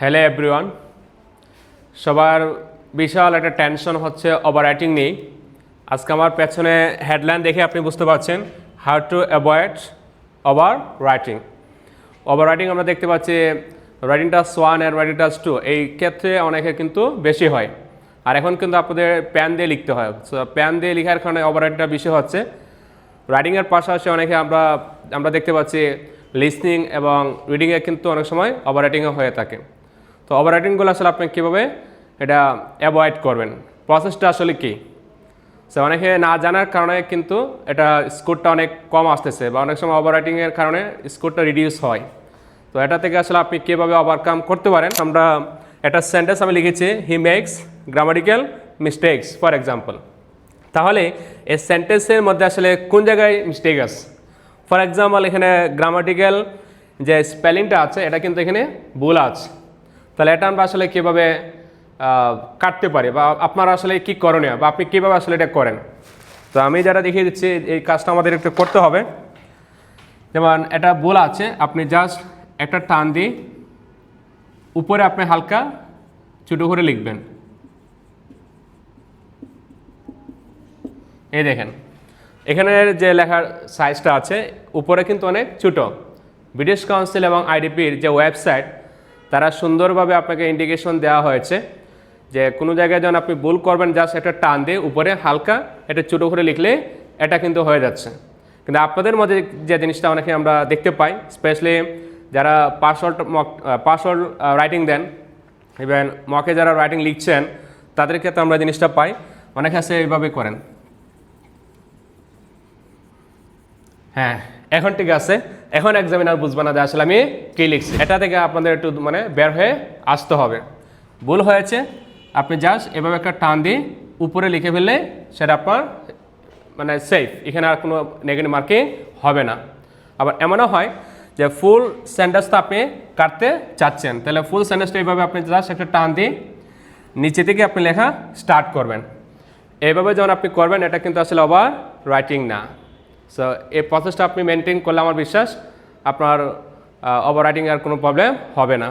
Hello everyone সবার বিশাল একটা tension হচ্ছে ওভার রাইটিং নেই আজকে আমার পেছনে হেডলাইন দেখে আপনি বুঝতে পারছেন how to avoid over writing over writing আমরা দেখতে পাচ্ছি writing task one and writing task two এই ক্ষেত্রে অনেকের কিন্তু বেশি হয়। আর এখন কিন্তু আপনাদের প্যান দিয়ে লিখতে হয়। সো প্যান দিয়ে লেখার কারণে ওভার রাইটিংটা বেশি হচ্ছে। রাইটিংয়ের পাশাপাশি অনেকে আমরা আমরা দেখতে পাচ্ছি লিসনিং এবং রিডিংয়ে কিন্তু অনেক সময় ওভার রাইটিংও হয়ে থাকে। তো ওভার রাইটিংগুলো আসলে আপনি কীভাবে এটা অ্যাভয়েড করবেন? প্রসেসটা আসলে কী? সে অনেকে না জানার কারণে কিন্তু এটা স্কোরটা অনেক কম আসতেছে বা অনেক সময় ওভার রাইটিংয়ের কারণে স্কোরটা রিডিউস হয়। তো এটা থেকে আসলে আপনি কীভাবে ওভারকাম করতে পারেন? আমরা একটা সেন্টেন্স আমি লিখেছি he makes grammatical mistakes for example তাহলে এই সেন্টেন্সের মধ্যে আসলে কোন জায়গায় মিস্টেক আছে? ফর এক্সাম্পল এখানে গ্রামাটিক্যাল যে স্পেলিংটা আছে, এটা কিন্তু এখানে ভুল আছে। তাহলে এটা আমরা আসলে কীভাবে কাটতে পারি বা আপনার আসলে কি করণীয় বা আপনি কীভাবে আসলে এটা করেন? তো আমি যারা দেখিয়ে দিচ্ছি, এই কাজটা আমাদের একটু করতে হবে। যেমন এটা ভুল আছে, আপনি জাস্ট একটা টান দিয়ে উপরে আপনি হালকা ছোটো করে লিখবেন। এই দেখেন, এখানে যে লেখার সাইজটা আছে, উপরে কিন্তু অনেক ছোটো। ব্রিটিশ কাউন্সিল এবং আইডিপির যে ওয়েবসাইট তারা সুন্দরভাবে আপনাকে ইন্ডিকেশন দেওয়া হয়েছে যে কোনো জায়গায় যখন আপনি ভুল করবেন জাস্ট একটা টান দিয়ে উপরে হালকা এটা ছোটো করে লিখলে এটা কিন্তু হয়ে যাচ্ছে। কিন্তু আপনাদের মধ্যে যে জিনিসটা অনেকে আমরা দেখতে পাই স্পেশালি যারা password password writing then even মকে যারা রাইটিং লিখছেন, তাদের ক্ষেত্রে আমরা জিনিসটা পাই। অনেকে আছে এইভাবে করেন। হ্যাঁ এখন ঠিক আছে। এখন এক্সামিনার বুঝবে না যে আসলে আমি কী লিখছি। এটা থেকে আপনাদের একটু মানে বের হয়ে আসতে হবে। ভুল হয়েছে, আপনি জাস্ট এভাবে একটা টান দিয়ে উপরে লিখে ফেললে সেটা আপনার মানে সেফ এখানে আর কোনো নেগেটিভ মার্কিং হবে না। আবার এমনও হয় যে ফুল সেন্টেন্সটা আপনি কাটতে চাচ্ছেন। তাহলে ফুল সেন্টেন্সটা এইভাবে আপনি জাস্ট একটা টান দিয়ে নিচে থেকে আপনি লেখা স্টার্ট করবেন। এইভাবে যখন আপনি করবেন, এটা কিন্তু আসলে ওভার রাইটিং না। সো এই প্রসেসটা আপনি মেনটেন করলে আমার বিশ্বাস আপনার ওভার রাইটিং আর কোনো প্রবলেম হবে না।